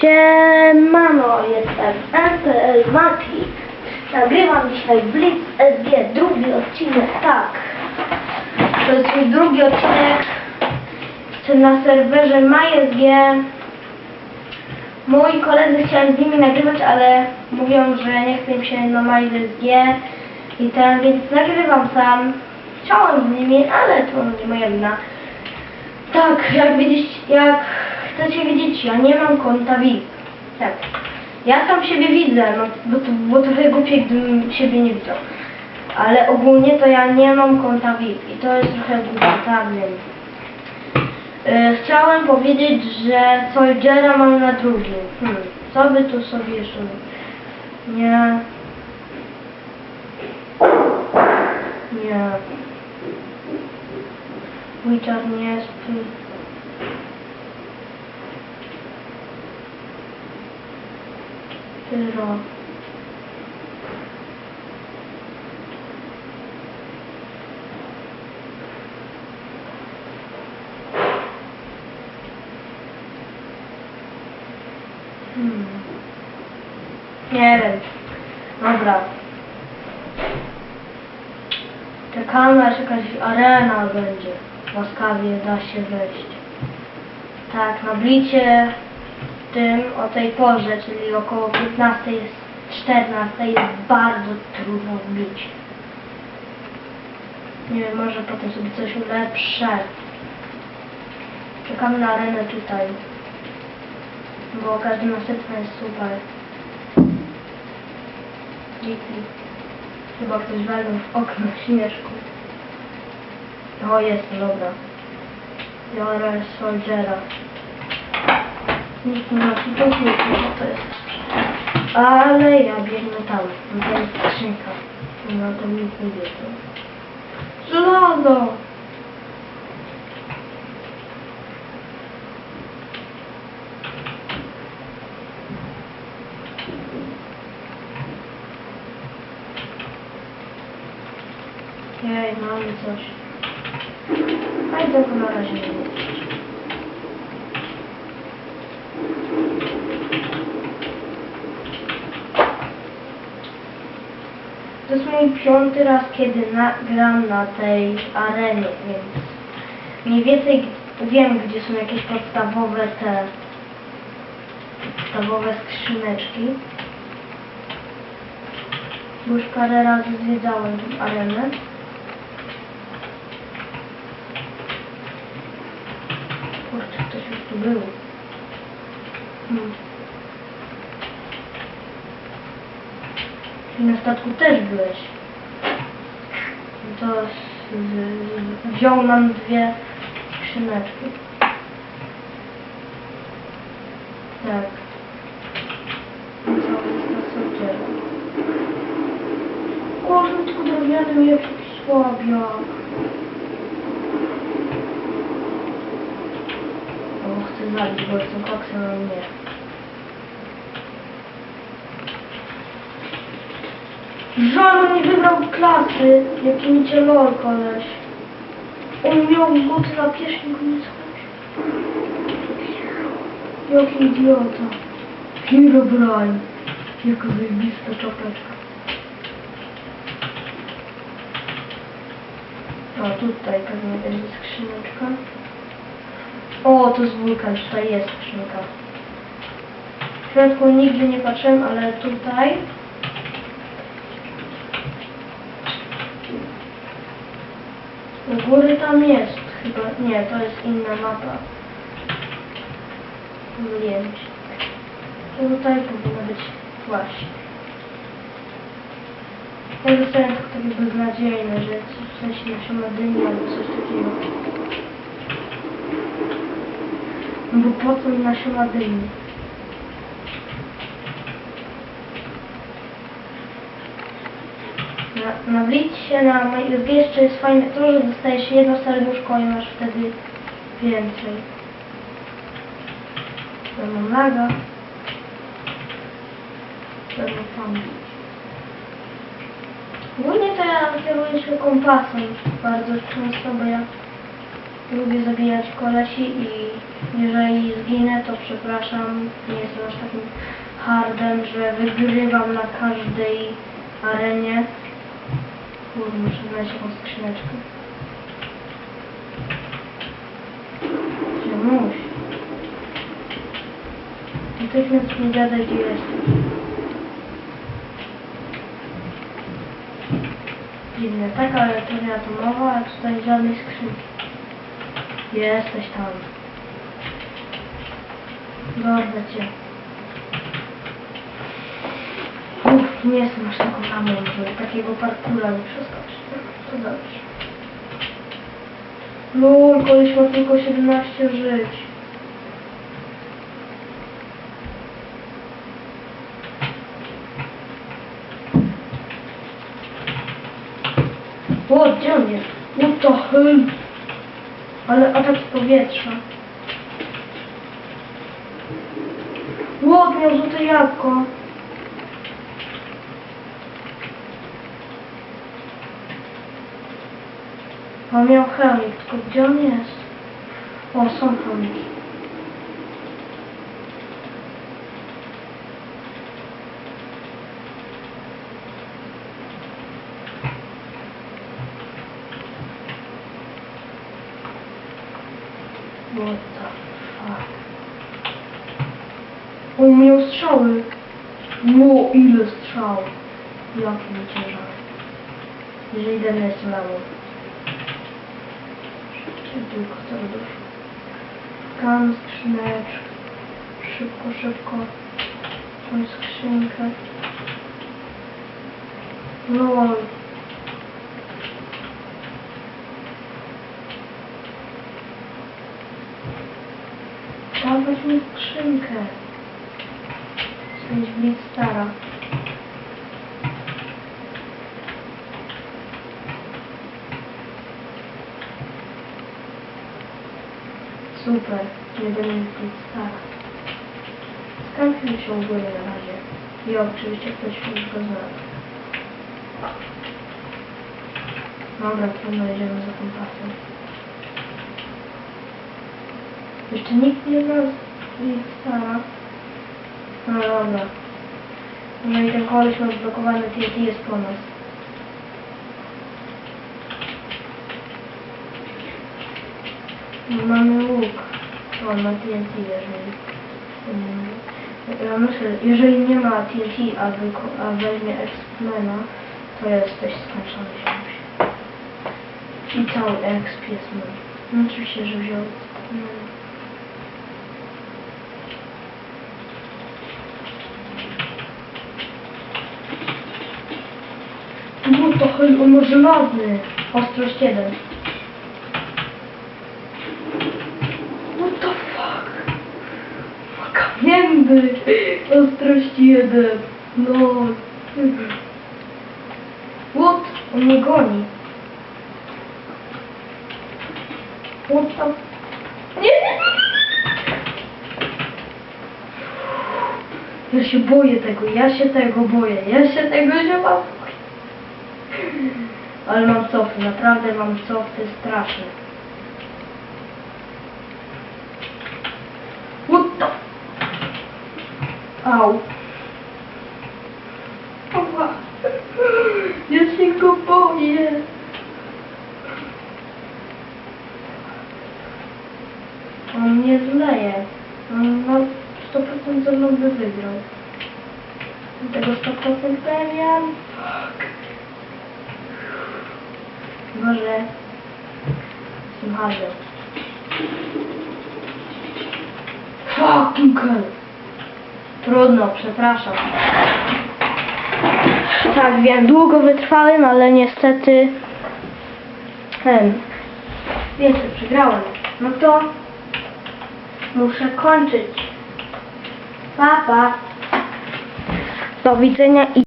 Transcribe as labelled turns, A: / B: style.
A: Siemano, jestem MPL Mati. Nagrywam dzisiaj Blitz SG, drugi odcinek, tak. To jest mój drugi odcinek. Jestem na serwerze MySG. Moi koledzy chciałem z nimi nagrywać, ale mówią, że nie chcę im się na MySG. I teraz więc nagrywam sam. Chciałem z nimi, ale to nie moja wina. Tak, jak widzieć, jak chcecie wiedzieć, ja nie mam konta VIP. Tak. Ja tam siebie widzę, no, bo, to, bo trochę głupie, gdybym siebie nie widział. Ale ogólnie to ja nie mam konta VIP i to jest trochę głupie, tak. Yy, chciałem powiedzieć, że Soldiera mam na drugim. Hmm, co by tu sobie jeszcze... Nie... Nie... Witcher nie jest... Pyro. Hmm. Nie wiem. Dobra. Czekamy aż jakaś arena będzie. Łaskawie da się wejść. Tak, na blicie tym o tej porze, czyli około 15 jest 14 jest bardzo trudno wbić. Nie wiem, może potem sobie coś ulepszę. Czekamy na arenę tutaj. Bo każdy następny jest super. Dzięki. Chyba ktoś walnął w okno śmieszku. O, jest, dobra. Biorę Soldiera. Nie ma. Ale ja biegnę tam. To jest skrzynka. No to nikt nie wie. Żelazo! Jej, mamy coś. A i tego na razie nie To jest mój piąty raz, kiedy na, gram na tej arenie, więc mniej więcej wiem, gdzie są jakieś podstawowe te podstawowe skrzyneczki. Bo już parę razy zwiedzałem tę arenę. Kurczę, ktoś już tu był. Hmm. I na statku też byłeś. To z, z, wziął nam dwie skrzyneczki. Tak. Że tylko drewniany jakiś słabiak. O, chcę zabić, bo jestem koksem, ale nie. Żaden nie wybrał klasy, jaki mi cię lol koleś. On miał buty na piersi, go nie skończył. Jaki idiota. Herobrine. Jaka zajebista czapeczka. O, tutaj pewnie będzie skrzyneczka. O, to jest wulkan, tutaj jest skrzynka. W środku nigdy nie patrzyłem, ale tutaj Góry tam jest chyba. Nie, to jest inna mapa. Się. Tutaj powinno być właśnie. Ja dostałem tylko takie beznadziejne rzeczy, w sensie nasze madyni albo coś takiego. No bo po co mi nasze Na, na Blitzcie, na jeszcze jest fajne to, że dostajesz jedno serduszko i masz wtedy więcej. Ja mam laga. Pewno tam. Ogólnie to ja kieruję się kompasem bardzo często, bo ja lubię zabijać kolesi i Jeżeli zginę, to przepraszam. Nie jestem aż takim hardem, że wygrywam na każdej arenie. Kurde, muszę znaleźć jakąś skrzyneczkę. Czemuś. Natychmiast mi gadaj, gdzie jesteś. Dziwne, taka elektrownia atomowa, a tutaj żadnej skrzynki. Jesteś tam. Dorwę cię. Nie jestem aż taką mamą, żeby takiego parkura nie przeskoczyć. To dobrze. Lul, koleś ma tylko 17 żyć. O, gdzie on jest? What the hell? Ale ataki powietrza. Łot miał złote jabłko. On miał chemik, tylko gdzie on jest? O, są chemiki. What the fuck? On miał strzały. Ło, ile strzał. Jaki ciężar. Jeżeli ten jest mało. Szybciej tylko serduszko. Skan skrzyneczkę. Szybko, szybko. Tą skrzynkę. No. Dawać mi skrzynkę. Jesteś blitz stara. Super, jeden jest blitz stara. Skampił się u góry na razie. I oczywiście ktoś go znalazł. Dobra, trudno, jedziemy za pasją. Jeszcze nikt nie ma blitz stara. No dobra. No i ten koleś ma zblokowany TNT jest po nas. Mamy łuk. O, ma TNT, jeżeli... mm, Ja myślę, jeżeli nie ma TNT, a, a weźmie X-Mena, to jesteś skończony się. I cały exp jest mój. No oczywiście, że wziął X-Mena. No to chyba on ma żelazny. Ostrość 1. What the fuck? Ma Kamienny. Ostrość 1. No. What? On mnie goni. What the... Nie, nie, nie. Ja się boję tego, ja się tego boję, ja się tego się boję. Ale mam cofy, naprawdę mam cofy straszne. What the... Au. Ała. Ja się go boję. On mnie zleje. On na 100% ze mną by wygrał. Tego 100% pewien. Może hardem. Fucking hell. Trudno, przepraszam. Tak, wiem, długo wytrwałem, ale niestety... Ten... Wiecie, przegrałem. No to... Muszę kończyć. Pa, pa. Do widzenia i...